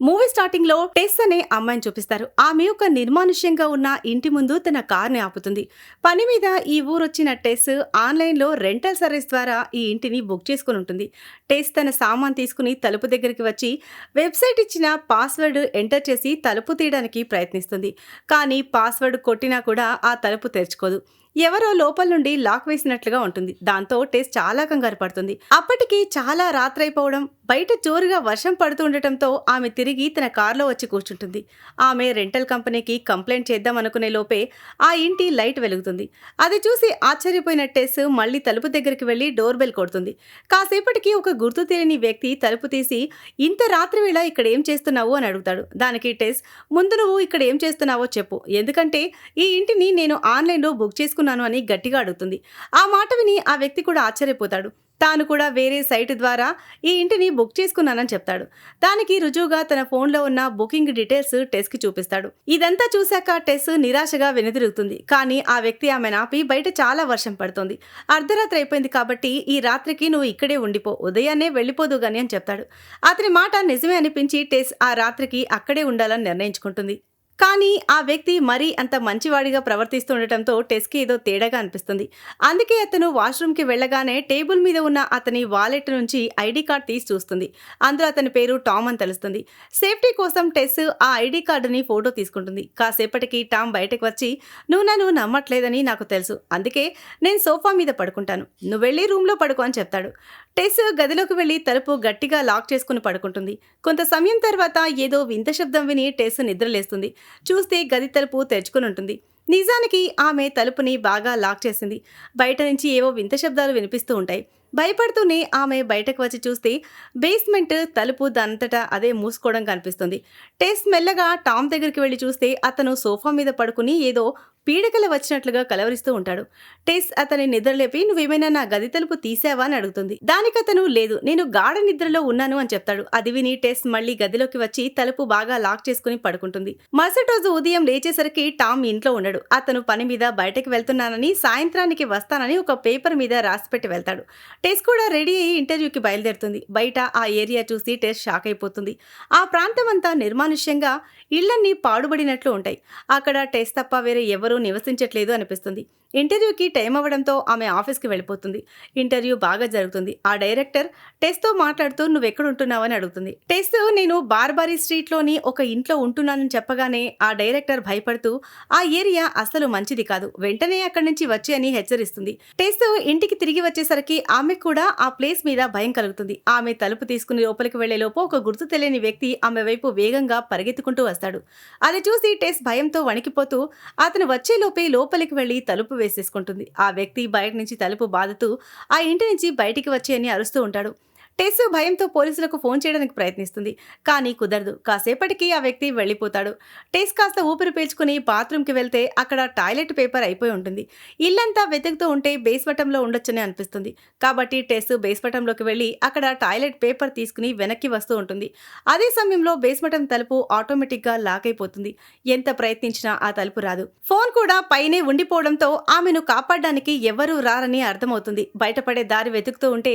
Movie స్టార్టింగ్లో టెస్ అనే అమ్మాయిని చూపిస్తారు. ఆమె ఒక నిర్మానుష్యంగా ఉన్న ఇంటి ముందు తన కార్ని ఆపుతుంది. పని మీద ఈ ఊరొచ్చిన టెస్ ఆన్లైన్లో రెంటల్ సర్వీస్ ద్వారా ఈ ఇంటిని బుక్ చేసుకుని ఉంటుంది. టెస్ తన సామాన్ తీసుకుని తలుపు దగ్గరికి వచ్చి వెబ్సైట్ ఇచ్చిన పాస్వర్డ్ ఎంటర్ చేసి తలుపు తీయడానికి ప్రయత్నిస్తుంది. కానీ పాస్వర్డ్ కొట్టినా కూడా ఆ తలుపు తెరుచుకోదు. ఎవరో లోపల నుండి లాక్ వేసినట్లుగా ఉంటుంది. దాంతో టేస్ట్ చాలా కంగారు పడుతుంది. అప్పటికి చాలా రాత్రైపోవడం బయట జోరుగా వర్షం పడుతూ ఉండటంతో ఆమె తిరిగి తన కారులో వచ్చి కూర్చుంటుంది. ఆమె రెంటల్ కంపెనీకి కంప్లైంట్ చేద్దాం అనుకునే లోపే ఆ ఇంటి లైట్ వెలుగుతుంది. అది చూసి ఆశ్చర్యపోయిన టెస్ మళ్ళీ తలుపు దగ్గరికి వెళ్ళి డోర్ బెల్ కొడుతుంది. కాసేపటికి ఒక గుర్తు తెలియని వ్యక్తి తలుపు తీసి ఇంత రాత్రి వేళ ఇక్కడ ఏం చేస్తున్నావు? అని అడుగుతాడు. దానికి టెస్ ముందు నువ్వు ఇక్కడ ఏం చేస్తున్నావో చెప్పు. ఎందుకంటే ఈ ఇంటిని నేను ఆన్లైన్లో బుక్ తీసుకున్నాను అని గట్టిగా అడుగుతుంది. ఆ మాట విని ఆ వ్యక్తి కూడా ఆశ్చర్యపోతాడు. తాను కూడా వేరే సైట్ ద్వారా ఈ ఇంటిని బుక్ చేసుకున్నానని చెప్తాడు. దానికి రుజువుగా తన ఫోన్లో ఉన్న బుకింగ్ డీటెయిల్స్ టెస్కి చూపిస్తాడు. ఇదంతా చూశాక టెస్ నిరాశగా వెనుదిరుగుతుంది. కానీ ఆ వ్యక్తి ఆమె ఆపి బయట చాలా వర్షం పడుతుంది. అర్ధరాత్రి అయిపోయింది కాబట్టి ఈ రాత్రికి నువ్వు ఇక్కడే ఉండిపో. ఉదయాన్నే వెళ్ళిపోదు గాని అని చెప్తాడు. అతని మాట నిజమే అనిపించి టెస్ ఆ రాత్రికి అక్కడే ఉండాలని నిర్ణయించుకుంటుంది. కానీ ఆ వ్యక్తి మరీ అంత మంచివాడిగా ప్రవర్తిస్తుండటంతో టెస్కి ఏదో తేడాగా అనిపిస్తుంది. అందుకే అతను వాష్రూమ్కి వెళ్ళగానే టేబుల్ మీద ఉన్న అతని వాలెట్ నుంచి ఐడి కార్డ్ తీసి చూస్తుంది. అందులో అతని పేరు టామ్ అని తెలుస్తుంది. సేఫ్టీ కోసం టెస్ ఆ ఐడి కార్డుని ఫోటో తీసుకుంటుంది. కాసేపటికి టామ్ బయటకు వచ్చి నువ్వు నన్ను నమ్మట్లేదని నాకు తెలుసు. అందుకే నేను సోఫా మీద పడుకుంటాను. నువ్వు వెళ్ళి రూమ్లో పడుకో అని చెప్తాడు. టెస్ గదిలోకి వెళ్ళి తలుపు గట్టిగా లాక్ చేసుకుని పడుకుంటుంది. కొంత సమయం తర్వాత ఏదో వింత శబ్దం విని టెస్ నిద్రలేస్తుంది. చూస్తే గది తలుపు తెరుచుకుని ఉంటుంది. నిజానికి ఆమె తలుపుని బాగా లాక్ చేసింది. బయట నుంచి ఏవో వింత శబ్దాలు వినిపిస్తూ ఉంటాయి. భయపడుతూనే ఆమె బయటకు వచ్చి చూస్తే బేస్మెంట్ తలుపు దానంతటా అదే మూసుకోవడం కనిపిస్తుంది. టెస్ మెల్లగా టామ్ దగ్గరికి వెళ్ళి చూస్తే అతను సోఫా మీద పడుకుని ఏదో పీడకల వచ్చినట్లుగా కలవరిస్తూ ఉంటాడు. టెస్ అతని నిద్రలేపి నువ్వేమైనా నా గది తలుపు తీసావా? అని అడుగుతుంది. దానికి అతను లేదు నేను గాఢ నిద్రలో ఉన్నాను అని చెప్తాడు. అది విని టెస్ మళ్ళీ గదిలోకి వచ్చి తలుపు బాగా లాక్ చేసుకుని పడుకుంటుంది. మరుసటి రోజు ఉదయం లేచేసరికి టామ్ ఇంట్లో ఉండడు. అతను పని మీద బయటకు వెళ్తున్నానని సాయంత్రానికి వస్తానని ఒక పేపర్ మీద రాసిపెట్టి వెళ్తాడు. టెస్ కూడా రెడీ అయ్యి ఇంటర్వ్యూకి బయలుదేరుతుంది. బయట ఆ ఏరియా చూసి టెస్ షాక్ అయిపోతుంది. ఆ ప్రాంతం అంతా నిర్మానుష్యంగా ఇళ్ళన్నీ పాడుబడినట్లు ఉంటాయి. అక్కడ టెస్ తప్ప వేరే ఎవరూ నివసించట్లేదు అనిపిస్తుంది. ఇంటర్వ్యూకి టైం అవ్వడంతో ఆమె ఆఫీస్కి వెళ్ళిపోతుంది. ఇంటర్వ్యూ బాగా జరుగుతుంది. ఆ డైరెక్టర్ టెస్తో మాట్లాడుతూ నువ్వు ఎక్కడ ఉంటున్నావని అడుగుతుంది. టెస్ నేను బార్బారీ స్ట్రీట్లోని ఒక ఇంట్లో ఉంటున్నానని చెప్పగానే ఆ డైరెక్టర్ భయపడుతూ ఆ ఏరియా అసలు మంచిది కాదు. వెంటనే అక్కడి నుంచి వచ్చి అని హెచ్చరిస్తుంది. టెస్ ఇంటికి తిరిగి వచ్చేసరికి ఆమె కూడా ఆ ప్లేస్ మీద భయం కలుగుతుంది. ఆమె తలుపు తీసుకుని లోపలికి వెళ్ళేలోపు ఒక గుర్తు తెలియని వ్యక్తి ఆమె వైపు వేగంగా పరిగెత్తుకుంటూ వస్తాడు. అది చూసి టెస్ భయంతో వణికిపోతూ అతను వచ్చి వచ్చేలోపే లోపలికి వెళ్ళి తలుపు వేసేసుకుంటుంది. ఆ వ్యక్తి బయట నుంచి తలుపు బాధతూ ఆ ఇంటి నుంచి బయటికి వచ్చి అని అరుస్తూ ఉంటాడు. టెస్సు భయంతో పోలీసులకు ఫోన్ చేయడానికి ప్రయత్నిస్తుంది. కానీ కుదరదు. కాసేపటికి ఆ వ్యక్తి వెళ్ళిపోతాడు. టెస్ కాస్త ఊపిరి పీల్చుకుని బాత్రూమ్కి వెళ్తే అక్కడ టాయిలెట్ పేపర్ అయిపోయి ఉంటుంది. ఇల్లంతా వెతుకుతూ ఉంటే బేస్వటంలో ఉండొచ్చని అనిపిస్తుంది. కాబట్టి టెస్ బేస్వటంలోకి వెళ్ళి అక్కడ టాయిలెట్ పేపర్ తీసుకుని వెనక్కి వస్తూ ఉంటుంది. అదే సమయంలో బేస్మటం తలుపు ఆటోమేటిక్గా లాక్ అయిపోతుంది. ఎంత ప్రయత్నించినా ఆ తలుపు రాదు. ఫోన్ కూడా పైనే ఉండిపోవడంతో ఆమెను కాపాడడానికి ఎవరూ రారని అర్థమవుతుంది. బయటపడే దారి వెతుకుతూ ఉంటే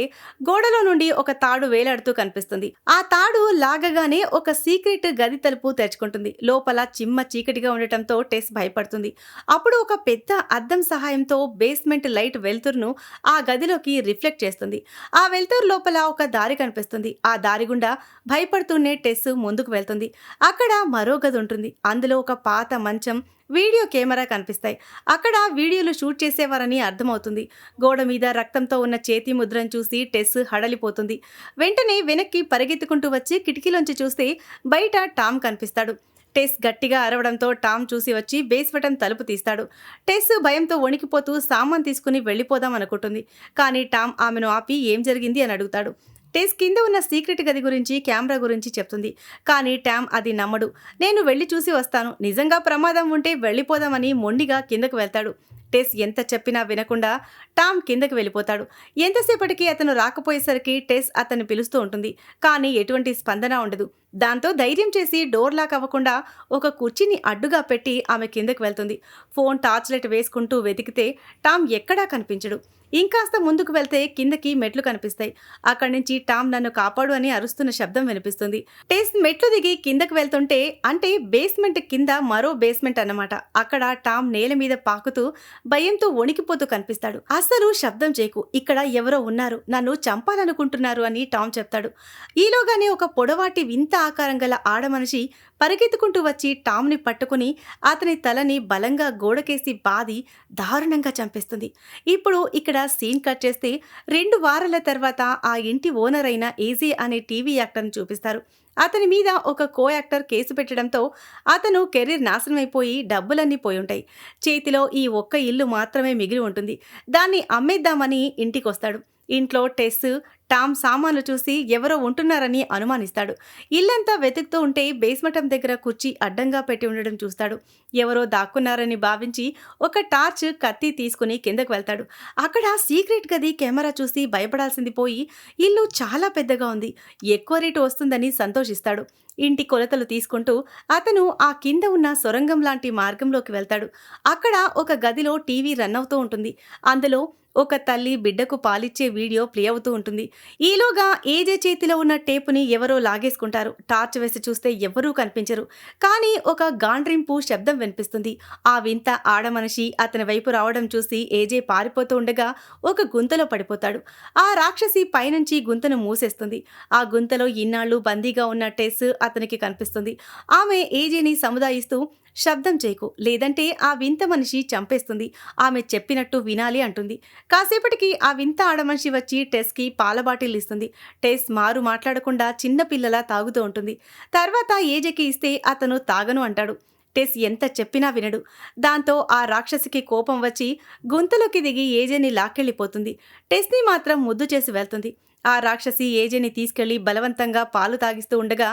గోడలో నుండి ఒక తాడు వేలాడుతూ కనిపిస్తుంది. ఆ తాడు లాగగానే ఒక సీక్రెట్ గది తలుపు తెరుచుకుంటుంది. లోపల చిమ్మ చీకటిగా ఉండటంతో టెస్ భయపడుతుంది. అప్పుడు ఒక పెద్ద అద్దం సహాయంతో బేస్మెంట్ లైట్ వెలుతురును ఆ గదిలోకి రిఫ్లెక్ట్ చేస్తుంది. ఆ వెలుతురు లోపల ఒక దారి కనిపిస్తుంది. ఆ దారి గుండా భయపడుతూనే టెస్ ముందుకు వెళ్తుంది. అక్కడ మరో గది ఉంటుంది. అందులో ఒక పాత మంచం వీడియో కెమెరా కనిపిస్తాయి. అక్కడ వీడియోలు షూట్ చేసేవారని అర్థమవుతుంది. గోడ మీద రక్తంతో ఉన్న చేతి ముద్రను చూసి టెస్ హడలిపోతుంది. వెంటనే వెనక్కి పరిగెత్తుకుంటూ వచ్చి కిటికీలోంచి చూస్తే బయట టామ్ కనిపిస్తాడు. టెస్ గట్టిగా అరవడంతో టామ్ చూసి వచ్చి బేస్ తలుపు తీస్తాడు. టెస్ భయంతో వణికిపోతూ సామాన్ తీసుకుని వెళ్ళిపోదాం అనుకుంటుంది. కానీ టామ్ ఆమెను ఆపి ఏం జరిగింది అని అడుగుతాడు. టేస్ కింద ఉన్న సీక్రెట్ గది గురించి కెమెరా గురించి చెప్తుంది. కానీ ట్యామ్ అది నమ్మడు. నేను వెళ్ళి చూసి వస్తాను. నిజంగా ప్రమాదం ఉంటే వెళ్ళిపోదామని మొండిగా కిందకు వెళ్తాడు. టెస్ ఎంత చెప్పినా వినకుండా టామ్ కిందకి వెళ్ళిపోతాడు. ఎంతసేపటికి అతను రాకపోయేసరికి టెస్ అతన్ని పిలుస్తూ ఉంటుంది. కానీ ఎటువంటి స్పందన ఉండదు. దాంతో ధైర్యం చేసి డోర్ లాక్ అవ్వకుండా ఒక కుర్చీని అడ్డుగా పెట్టి ఆమె కిందకు వెళ్తుంది. ఫోన్ టార్చ్ లైట్ వేసుకుంటూ వెతికితే టామ్ ఎక్కడా కనిపించడు. ఇంకాస్త ముందుకు వెళ్తే కిందకి మెట్లు కనిపిస్తాయి. అక్కడి నుంచి టామ్ నన్ను కాపాడు అని అరుస్తున్న శబ్దం వినిపిస్తుంది. టేస్ట్ మెట్లు దిగి కిందకు వెళ్తుంటే అంటే బేస్మెంట్ కింద మరో బేస్మెంట్ అన్నమాట. అక్కడ టామ్ నేల మీద పాకుతూ భయంతో వణికిపోతూ కనిపిస్తాడు. అసలు శబ్దం చేయకు. ఇక్కడ ఎవరో ఉన్నారు. నన్ను చంపాలనుకుంటున్నారు అని టామ్ చెప్తాడు. ఈలోగానే ఒక పొడవాటి వింత ఆకారం గల ఆడమనిషి పరిగెత్తుకుంటూ వచ్చి టామ్ని పట్టుకుని అతని తలని బలంగా గోడకేసి బాది దారుణంగా చంపేస్తుంది. ఇప్పుడు ఇక్కడ సీన్ కట్ చేస్తే రెండు వారాల తర్వాత ఆ ఇంటి ఓనర్ అయిన ఈజీ అనే టీవీ యాక్టర్ని చూపిస్తారు. అతని మీద ఒక కో యాక్టర్ కేసు పెట్టడంతో అతను కెరీర్ నాశనం అయిపోయి డబ్బులన్నీ పోయి ఉంటాయి. చేతిలో ఈ ఒక్క ఇల్లు మాత్రమే మిగిలి ఉంటుంది. దాన్ని అమ్మేద్దామని ఇంటికి వస్తాడు ఇంట్లో టెస్ టామ్ సామాన్లు చూసి ఎవరో ఉంటున్నారని అనుమానిస్తాడు. ఇల్లంతా వెతుకుతూ ఉంటే బేస్మటం దగ్గర కుర్చీ అడ్డంగా పెట్టి ఉండడం చూస్తాడు. ఎవరో దాక్కున్నారని భావించి ఒక టార్చ్ కత్తి తీసుకుని కిందకు వెళ్తాడు. అక్కడ సీక్రెట్ గది కెమెరా చూసి భయపడాల్సింది పోయి ఇల్లు చాలా పెద్దగా ఉంది. ఎక్కువ రేటు వస్తుందని సంతోషిస్తాడు. ఇంటి కొలతలు తీసుకుంటూ అతను ఆ కింద ఉన్న సొరంగం లాంటి మార్గంలోకి వెళ్తాడు. అక్కడ ఒక గదిలో టీవీ రన్ అవుతూ ఉంటుంది. అందులో ఒక తల్లి బిడ్డకు పాలిచ్చే వీడియో ప్లే అవుతూ ఉంటుంది. ఈలోగా ఏజే చేతిలో ఉన్న టేపుని ఎవరో లాగేసుకుంటారు. టార్చ్ వేసి చూస్తే ఎవరూ కనిపించరు. కానీ ఒక గాండ్రింపు శబ్దం వినిపిస్తుంది. ఆ వింత ఆడమనిషి అతని వైపు రావడం చూసి ఏజే పారిపోతూ ఉండగా ఒక గుంతలో పడిపోతాడు. ఆ రాక్షసి పైనుంచి గుంతను మూసేస్తుంది. ఆ గుంతలో ఇన్నాళ్ళు బందీగా ఉన్న టెస్ అతనికి కనిపిస్తుంది. ఆమె ఏజేని సముదాయిస్తూ శబ్దం చేయకు. లేదంటే ఆ వింత మనిషి చంపేస్తుంది. ఆమె చెప్పినట్టు వినాలి అంటుంది. కాసేపటికి ఆ వింత ఆడమనిషి వచ్చి టెస్కి పాల బాటిల్ ఇస్తుంది. టెస్ మారు మాట్లాడకుండా చిన్న పిల్లలా తాగుతూ ఉంటుంది. తర్వాత ఏజేకి ఇస్తే అతను తాగను అంటాడు. టెస్ ఎంత చెప్పినా వినడు. దాంతో ఆ రాక్షసికి కోపం వచ్చి గుంతలోకి దిగి ఏజేని లాక్కెళ్ళిపోతుంది. టెస్ని మాత్రం ముద్దు చేసి వెళ్తుంది. ఆ రాక్షసి ఏజేని తీసుకెళ్ళి బలవంతంగా పాలు తాగిస్తూ ఉండగా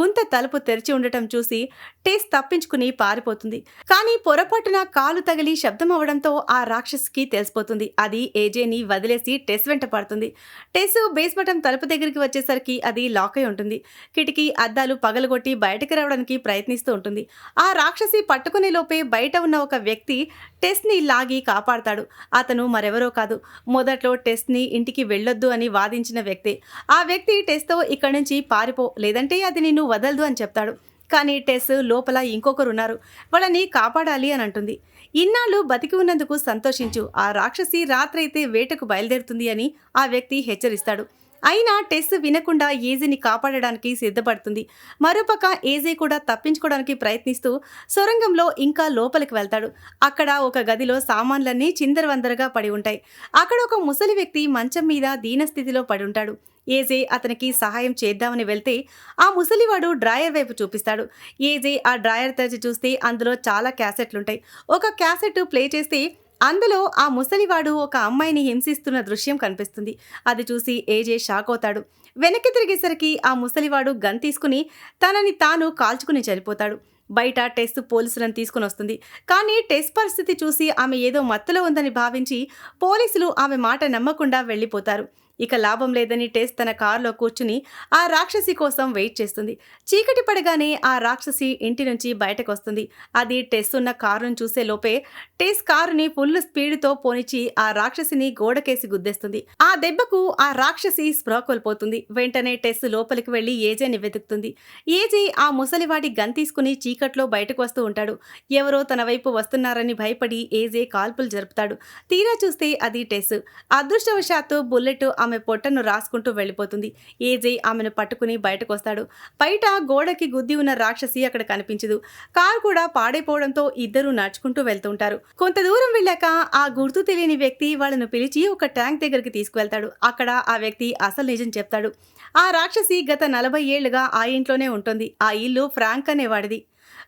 గుంత తలుపు తెరిచి ఉండటం చూసి టేస్ తప్పించుకుని పారిపోతుంది. కానీ పొరపాటున కాలు తగిలి శబ్దం అవడంతో ఆ రాక్షసికి తెలిసిపోతుంది. అది ఏజేని వదిలేసి టెస్ వెంట పడుతుంది. టెస్ బేస్మటం తలుపు దగ్గరికి వచ్చేసరికి అది లాక్ అయి ఉంటుంది. కిటికీ అద్దాలు పగలగొట్టి బయటకు రావడానికి ప్రయత్నిస్తూ ఉంటుంది. ఆ రాక్షసి పట్టుకునే లోపే బయట ఉన్న ఒక వ్యక్తి టెస్ని లాగి కాపాడతాడు. అతను మరెవరో కాదు. మొదట్లో టెస్ని ఇంటికి వెళ్ళొద్దు అని వాదించిన వ్యక్తి. ఆ వ్యక్తి టెస్తో ఇక్కడి నుంచి పారిపో లేదంటే అది నిన్ను వదలదు అని చెప్తాడు. కానీ టెస్ లోపల ఇంకొకరు ఉన్నారు వాళ్ళని కాపాడాలి అని అంటుంది. ఇన్నాళ్ళు బతికి ఉన్నందుకు సంతోషించు. ఆ రాక్షసి రాత్రైతే వేటకు బయలుదేరుతుంది అని ఆ వ్యక్తి హెచ్చరిస్తాడు. అయినా టెస్ వినకుండా ఏజీని కాపాడడానికి సిద్ధపడుతుంది. మరోపక్క ఏజీ కూడా తప్పించుకోవడానికి ప్రయత్నిస్తూ సొరంగంలో ఇంకా లోపలికి వెళ్తాడు. అక్కడ ఒక గదిలో సామాన్లన్నీ చిందరవందరగా పడి ఉంటాయి. అక్కడ ఒక ముసలి వ్యక్తి మంచం మీద దీనస్థితిలో పడి ఉంటాడు. ఏజే అతనికి సహాయం చేద్దామని వెళ్తే ఆ ముసలివాడు డ్రాయర్ వైపు చూపిస్తాడు. ఏజే ఆ డ్రాయర్ తెరిచి చూస్తే అందులో చాలా క్యాసెట్లుంటాయి. ఒక క్యాసెట్ ప్లే చేస్తే అందులో ఆ ముసలివాడు ఒక అమ్మాయిని హింసిస్తున్న దృశ్యం కనిపిస్తుంది. అది చూసి ఏజే షాక్ అవుతాడు. వెనక్కి తిరిగేసరికి ఆ ముసలివాడు గన్ తీసుకుని తనని తాను కాల్చుకుని చనిపోతాడు. బయట టెస్ట్ పోలీసులను తీసుకుని వస్తుంది. కానీ టెస్ట్ పరిస్థితి చూసి ఆమె ఏదో మత్తులో ఉందని భావించి పోలీసులు ఆమె మాట నమ్మకుండా వెళ్ళిపోతారు. ఇక లాభం లేదని టేస్ తన కారులో కూర్చుని ఆ రాక్షసి కోసం వెయిట్ చేస్తుంది. చీకటి పడగానే ఆ రాక్షసి ఇంటి నుంచి బయటకు వస్తుంది అది టెస్ ఉన్న కారును చూసే లోపే టెస్ కారుని ఫుల్ స్పీడ్తో పోనిచి ఆ రాక్షసిని గోడకేసి గుద్దేస్తుంది. ఆ దెబ్బకు ఆ రాక్షసి స్పృహ కోల్పోతుంది. వెంటనే టెస్ లోపలికి వెళ్ళి ఏజేని వెతుకుతుంది. ఏజే ఆ ముసలివాడి గన్ తీసుకుని చీకట్లో బయటకు వస్తూ ఉంటాడు. ఎవరో తన వైపు వస్తున్నారని భయపడి ఏజే కాల్పులు జరుపుతాడు. తీరా చూస్తే అది టెస్. అదృష్టవశాత్తు బుల్లెట్ ఆమె పొట్టను రాసుకుంటూ వెళ్ళిపోతుంది. ఏజై ఆమెను పట్టుకుని బయటకు వస్తాడు బయట గోడకి గుద్ది ఉన్న రాక్షసి అక్కడ కనిపించదు. కారు కూడా పాడైపోవడంతో ఇద్దరు నడుచుకుంటూ వెళ్తుంటారు. కొంత దూరం వెళ్ళాక ఆ గుర్తు తెలియని వ్యక్తి వాళ్ళను పిలిచి ఒక ట్యాంక్ దగ్గరికి తీసుకువెళ్తాడు. అక్కడ ఆ వ్యక్తి అసలు నిజం చెప్తాడు. ఆ రాక్షసి గత నలభై ఏళ్ళుగా ఆ ఇంట్లోనే ఉంటుంది. ఆ ఇల్లు ఫ్రాంక్ అనేవాడిది.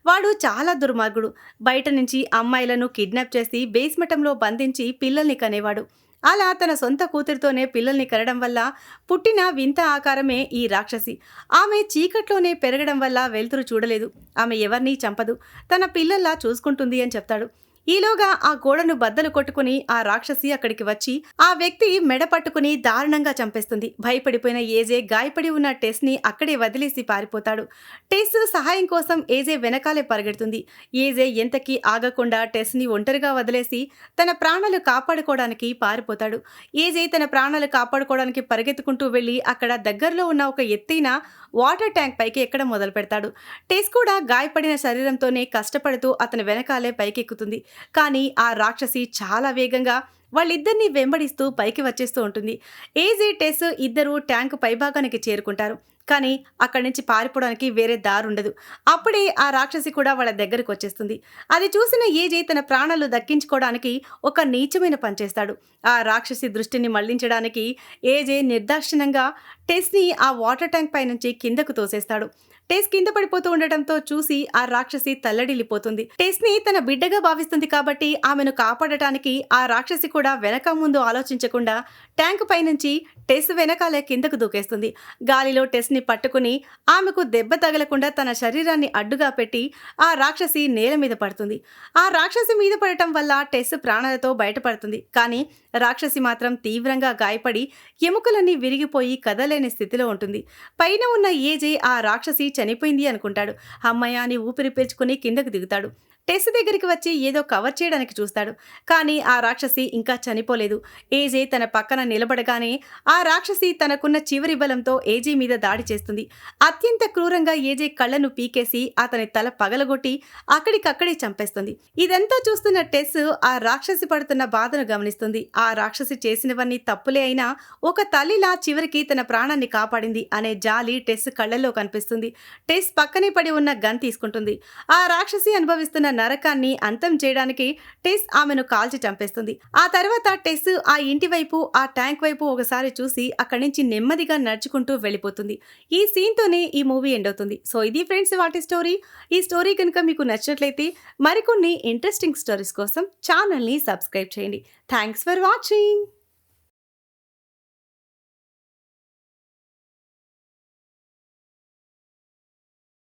వాడు చాలా దుర్మార్గుడు. బయట నుంచి అమ్మాయిలను కిడ్నాప్ చేసి బేస్మఠంలో బంధించి పిల్లల్ని కనేవాడు. అలా తన సొంత కూతురితోనే పిల్లల్ని కరడం వల్ల పుట్టిన వింత ఆకారమే ఈ రాక్షసి. ఆమె చీకట్లోనే పెరగడం వల్ల వెలుతురు చూడలేదు. ఆమె ఎవరినీ చంపదు. తన పిల్లల్లా చూసుకుంటుంది అని చెప్తాడు. ఈలోగా ఆ గోడను బద్దలు కొట్టుకుని ఆ రాక్షసి అక్కడికి వచ్చి ఆ వ్యక్తి మెడ పట్టుకుని దారుణంగా చంపేస్తుంది. భయపడిపోయిన ఏజే గాయపడి ఉన్న టెస్ని అక్కడే వదిలేసి పారిపోతాడు. టెస్ సహాయం కోసం ఏజే వెనకాలే పరిగెడుతుంది. ఏజే ఎంతకీ ఆగకుండా టెస్ని ఒంటరిగా వదిలేసి తన ప్రాణాలు కాపాడుకోవడానికి పారిపోతాడు. ఏజే తన ప్రాణాలు కాపాడుకోవడానికి పరిగెత్తుకుంటూ వెళ్ళి అక్కడ దగ్గరలో ఉన్న ఒక ఎత్తైన వాటర్ ట్యాంక్ పైకి ఎక్కడం మొదలు పెడతాడు టెస్ కూడా గాయపడిన శరీరంతోనే కష్టపడుతూ అతని వెనకాలే పైకెక్కుతుంది. కానీ ఆ రాక్షసి చాలా వేగంగా వాళ్ళిద్దరిని వెంబడిస్తూ పైకి వచ్చేస్తూ ఉంటుంది. ఏజీ టెస్ ఇద్దరు ట్యాంక్ పైభాగానికి చేరుకుంటారు. కానీ అక్కడి నుంచి పారిపోవడానికి వేరే దారి ఉండదు. అప్పుడే ఆ రాక్షసి కూడా వాళ్ళ దగ్గరకు వచ్చేస్తుంది. అది చూసిన ఏజే తన ప్రాణాలు దక్కించుకోవడానికి ఒక నీచమైన పని చేస్తాడు. ఆ రాక్షసి దృష్టిని మళ్ళించడానికి ఏజే నిర్దాక్షిణంగా టెస్ని ఆ వాటర్ ట్యాంక్ పై నుంచి కిందకు తోసేస్తాడు. టేస్ కింద పడిపోతూ ఉండటంతో చూసి ఆ రాక్షసి తల్లడిల్లిపోతుంది. టేస్ని తన బిడ్డగా భావిస్తుంది కాబట్టి ఆమెను కాపాడటానికి ఆ రాక్షసి కూడా వెనక ముందు ఆలోచించకుండా ట్యాంక్ పైనుంచి టెస్ వెనకాలే కిందకు దూకేస్తుంది. గాలిలో టెస్ని పట్టుకుని ఆమెకు దెబ్బ తగలకుండా తన శరీరాన్ని అడ్డుగా పెట్టి ఆ రాక్షసి నేల మీద పడుతుంది. ఆ రాక్షసి మీద పడటం వల్ల టెస్ ప్రాణాలతో బయటపడుతుంది. కానీ రాక్షసి మాత్రం తీవ్రంగా గాయపడి ఎముకలన్నీ విరిగిపోయి కదలేని స్థితిలో ఉంటుంది. పైన ఉన్న ఏజే ఆ రాక్షసి చనిపోయింది అనుకుంటాడు. అమ్మయ్య అని ఊపిరి పీల్చుకుని కిందకు దిగుతాడు. టెస్ దగ్గరికి వచ్చి ఏదో కవర్ చేయడానికి చూస్తాడు. కానీ ఆ రాక్షసి ఇంకా చనిపోలేదు. ఏజే తన పక్కన నిలబడగానే ఆ రాక్షసి తనకున్న చివరి బలంతో ఏజే మీద దాడి చేస్తుంది. అత్యంత క్రూరంగా ఏజే కళ్ళను పీకేసి అతని తల పగలగొట్టి అక్కడికక్కడే చంపేస్తుంది. ఇదంతా చూస్తున్న టెస్ ఆ రాక్షసి పడుతున్న బాధను గమనిస్తుంది. ఆ రాక్షసి చేసినవన్నీ తప్పులే అయినా ఒక తల్లిలా చివరికి తన ప్రాణాన్ని కాపాడింది అనే జాలి టెస్ కళ్ళల్లో కనిపిస్తుంది. టెస్ పక్కనే పడి ఉన్న గన్ తీసుకుంటుంది. ఆ రాక్షసి అనుభవిస్తున్న నరకాన్ని అంతం చేయడానికి టెస్ ఆమెను కాల్చి చంపేస్తుంది. ఆ తర్వాత టెస్ ఆ ఇంటి వైపు ఆ ట్యాంక్ వైపు ఒకసారి చూసి అక్కడి నుంచి నెమ్మదిగా నడుచుకుంటూ వెళ్ళిపోతుంది. ఈ సీన్తోనే ఈ మూవీ ఎండ్ అవుతుంది. సో ఇది ఫ్రెండ్స్ వాటి స్టోరీ. ఈ స్టోరీ కనుక మీకు నచ్చినట్లయితే మరికొన్ని ఇంట్రెస్టింగ్ స్టోరీస్ కోసం ఛానల్ని సబ్స్క్రైబ్ చేయండి. Thanks for watching.